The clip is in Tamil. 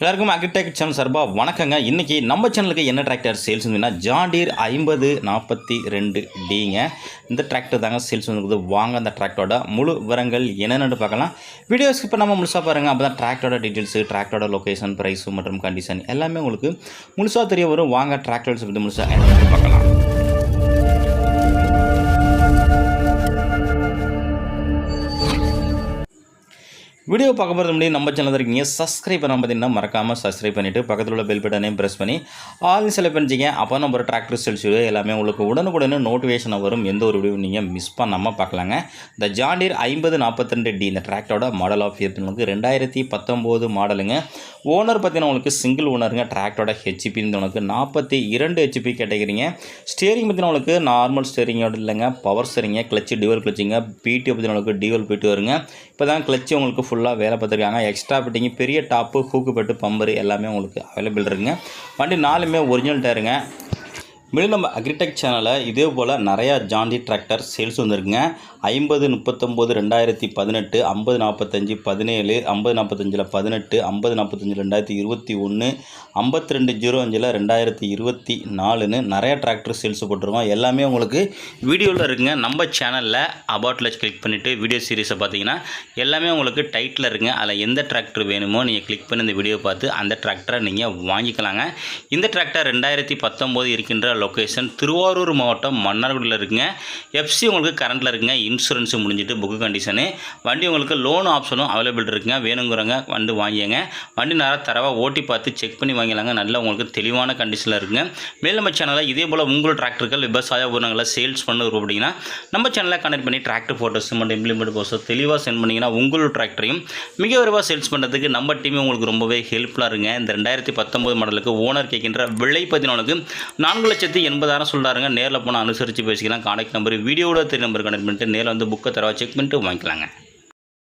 எல்லாருக்கும் அக்ரிடெக் சேனல் சார்பாக வணக்கங்க. இன்றைக்கி நம்ம சேனலுக்கு என்ன டிராக்டர் சேல்ஸ் வந்துன்னா ஜாண்டீர் ஐம்பது நாற்பத்தி ரெண்டு டிங்க இந்த டிராக்டர் தாங்க சேல்ஸ் வந்துருக்குது வாங்க அந்த டிராக்டரோட முழு விவரங்கள் என்னென்னு பார்க்கலாம். வீடியோஸ் இப்போ நம்ம முழுசாக பாருங்கள் அப்போ தான் டிராக்டரோட டீட்டெயில்ஸு டிராக்டரோட லொக்கேஷன் ப்ரைஸு மற்றும் கண்டிஷன் எல்லாமே உங்களுக்கு முழுசாக தெரிய வரும். வாங்க டிராக்டர்ஸ் பற்றி முழுசாக என்னென்னு பார்க்கலாம். வீடியோ பார்க்க போகிறது முன்னாடி நம்ம சேனல் இருக்கீங்க சப்ஸ்கிரைப் பண்ண பார்த்தீங்கன்னா மறக்காமல் சப்ஸ்கிரைப் பண்ணிவிட்டு பக்கத்தில் உள்ள பெல் பட்டனையும் ப்ரெஸ் பண்ணி ஆல் செலக்ட் பண்ணிச்சிங்க அப்போ நம்ம ஒரு டிராக்டர் சேல்ஸ் வீடியோ எல்லாமே உங்களுக்கு உடனுக்குடனே நோட்டிஃபிகேஷன் வரும். எந்த ஒரு வீடியோ நீங்கள் மிஸ் பண்ணாமல் பார்க்கலாங்க. இந்த ஜாண்டியர் ஐம்பது நாற்பத்தி டி இந்த டிராக்டரோட மாடல் ஆஃப் இயர் உங்களுக்கு ரெண்டாயிரத்தி பத்தொம்போது மாடலுங்க ஓனர் பார்த்தீங்கன்னா உங்களுக்கு சிங்கிள் ஓனருங்க டிராக்டரோட ஹெச்பின்னு உங்களுக்கு நாற்பத்தி இரண்டு ஹெச்பி கேட்டகிறீங்க ஸ்டியரிங் பார்த்தீங்கன்னா உங்களுக்கு நார்மல் ஸ்டியரிங்கோட இல்லைங்க. பவர் ஸ்டியரிங்க கிளச்சு டிவல் கிளச்சிங்க பிடி பார்த்தீங்கன்னா உங்களுக்கு டிவல் பிடி வருங்க. இப்போ தான் கிளச்சு உங்களுக்கு ஃபுல்லாக வேலை பார்த்துருக்காங்க. எக்ஸ்ட்ரா ஃபிட்டிங் பெரிய டாப்பு ஹூக்கு பெட்டு பம்பரு எல்லாமே உங்களுக்கு அவைலபிள் இருக்குங்க. வண்டி நாலுமே ஒரிஜினல் டயருங்க மேலும் நம்ம அக்ரிடெக் சேனலில் இதே போல் நிறையா ஜாண்டி டிராக்டர் சேல்ஸ் வந்துருக்குங்க. ஐம்பது முப்பத்தொம்போது ரெண்டாயிரத்தி பதினெட்டு ஐம்பது நாற்பத்தஞ்சு பதினேழு ஐம்பது நாற்பத்தஞ்சில் பதினெட்டு ஐம்பது நாற்பத்தஞ்சு ரெண்டாயிரத்தி இருபத்தி ஒன்று ஐம்பத்தி ரெண்டு ஜீரோ அஞ்சில் ரெண்டாயிரத்தி இருபத்தி நாலுன்னு நிறைய டிராக்டர் சேல்ஸ் போட்டிருக்கோம். எல்லாமே உங்களுக்கு வீடியோவில் இருக்குங்க. நம்ம சேனலில் அபவுட்டில் கிளிக் பண்ணிவிட்டு வீடியோ சீரிஸை பார்த்தீங்கன்னா எல்லாமே உங்களுக்கு டைட்டில் இருக்குங்க. அதில் எந்த டிராக்டர் வேணுமோ நீங்கள் கிளிக் பண்ணி இந்த வீடியோ பார்த்து அந்த டிராக்டரை நீங்கள் வாங்கிக்கலாங்க. இந்த டிராக்டர் ரெண்டாயிரத்தி பத்தொம்போது இருக்கின்ற லொக்கேஷன் திருவாரூர் மாவட்டம் மன்னார்குடியில் இருக்குங்க. எஃப்சி உங்களுக்கு கரண்ட்டில் இருக்குங்க. இன்சூரன்ஸு முடிஞ்சிட்டு புக்கு கண்டிஷனு வண்டி உங்களுக்கு லோன் ஆப்ஷனும் அவைலபிள் இருக்குங்க. வேணுங்கிறவங்க வந்து வாங்கிங்க வண்டி நேரம் தரவாக ஓட்டி பார்த்து செக் பண்ணி வாங்கிலாங்க நல்ல உங்களுக்கு தெளிவான கண்டிஷனில் இருக்குங்க. மேலும் நம்ம சேனலில் இதே போல் உங்கள் டிராக்டர்கள் விவசாய உபகரணங்களை சேல்ஸ் பண்ணுறோம் அப்படின்னா நம்ம சேனலில் கனெக்ட் பண்ணி டிராக்டர் ஃபோட்டோஸ் மற்றும் இம்ப்ளிமெண்ட் போஸ்டோ தெளிவாக சென்ட் பண்ணிங்கன்னா உங்கள் டிராக்டரையும் மிக விரைவாக சேல்ஸ் பண்ணுறதுக்கு நம்ம டீமே உங்களுக்கு ரொம்பவே ஹெல்ப்ஃபுல்லாக இருங்க இந்த ரெண்டாயிரத்தி பத்தொம்போது மாடலுக்கு ஓனர் கேட்கின்ற விலை பதினாலுக்கு நான்கு லட்சத்தி எண்பதாயிரம் சொல்கிறாருங்க நேரில் போனால் அனுசரித்து பேசிக்கலாம் கான்டாக்ட் நம்பர் வீடியோட தெரிய நம்பர் கனெக்ட் பண்ணிட்டு நேரில் வந்து புக்கை தரவா செக் பண்ணிட்டு வாங்கிக்கலாங்க